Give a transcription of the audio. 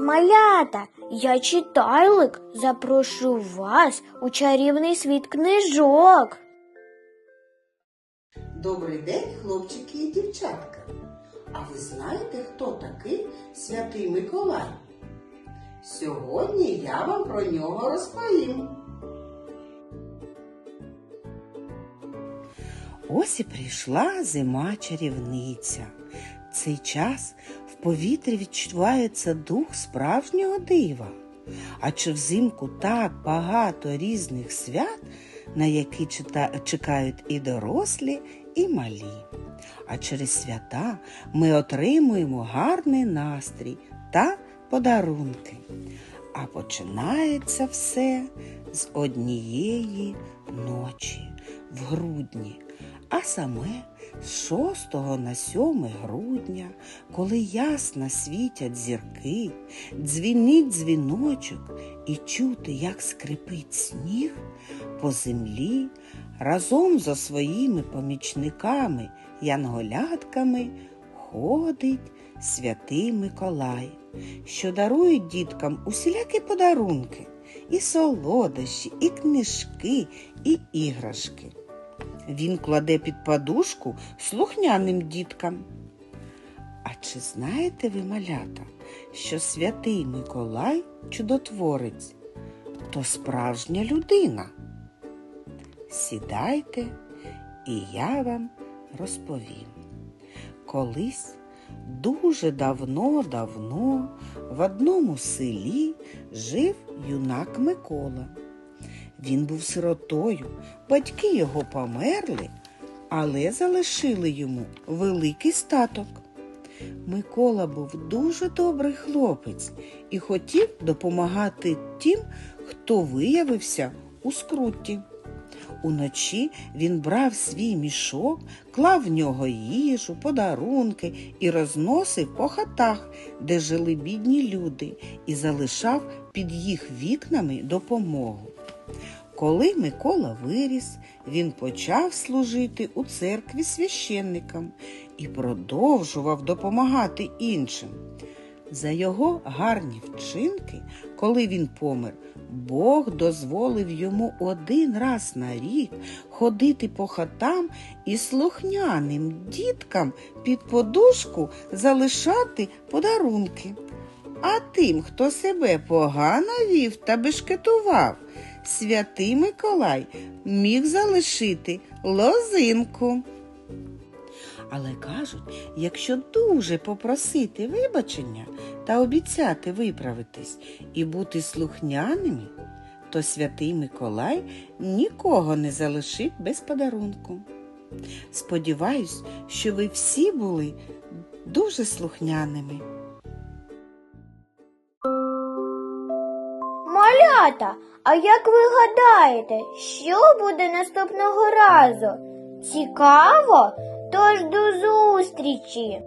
малята! Я читайлик. Запрошую вас у чарівний світ книжок. Добрий день, хлопчики і дівчатка. А ви знаєте, хто такий святий Миколай? Сьогодні я вам про нього розповім. Ось і прийшла зима чарівниця. Цей час повітрі відчувається дух справжнього дива. А чи взимку так багато різних свят, на які чекають і дорослі, і малі. А через свята ми отримуємо гарний настрій та подарунки. А починається все з однієї ночі в грудні, а саме з 6 на 7 грудня, коли ясно світять зірки, дзвінить дзвіночок і чути, як скрипить сніг, по землі разом зо своїми помічниками, янголятками ходить святий Миколай, що дарує діткам усілякі подарунки, і солодощі, і книжки, і іграшки. Він кладе під подушку слухняним діткам. А чи знаєте ви, малята, що святий Миколай чудотворець то справжня людина? Сідайте, і я вам розповім. Колись дуже давно-давно в одному селі жив юнак Микола. Він був сиротою, батьки його померли, але залишили йому великий статок. Микола був дуже добрий хлопець і хотів допомагати тим, хто виявився у скруті. Уночі він брав свій мішок, клав в нього їжу, подарунки і розносив по хатах, де жили бідні люди, і залишав під їх вікнами допомогу. Коли Микола виріс, він почав служити у церкві священникам і продовжував допомагати іншим. За його гарні вчинки, коли він помер, Бог дозволив йому один раз на рік ходити по хатам і слухняним діткам під подушку залишати подарунки. А тим, хто себе погано вів та бешкетував, святий Миколай міг залишити лозинку. Але кажуть, якщо дуже попросити вибачення та обіцяти виправитись і бути слухняними, то святий Миколай нікого не залишить без подарунку. Сподіваюсь, що ви всі були дуже слухняними. Малята, а як ви гадаєте, що буде наступного разу? Цікаво? Тож до зустрічі!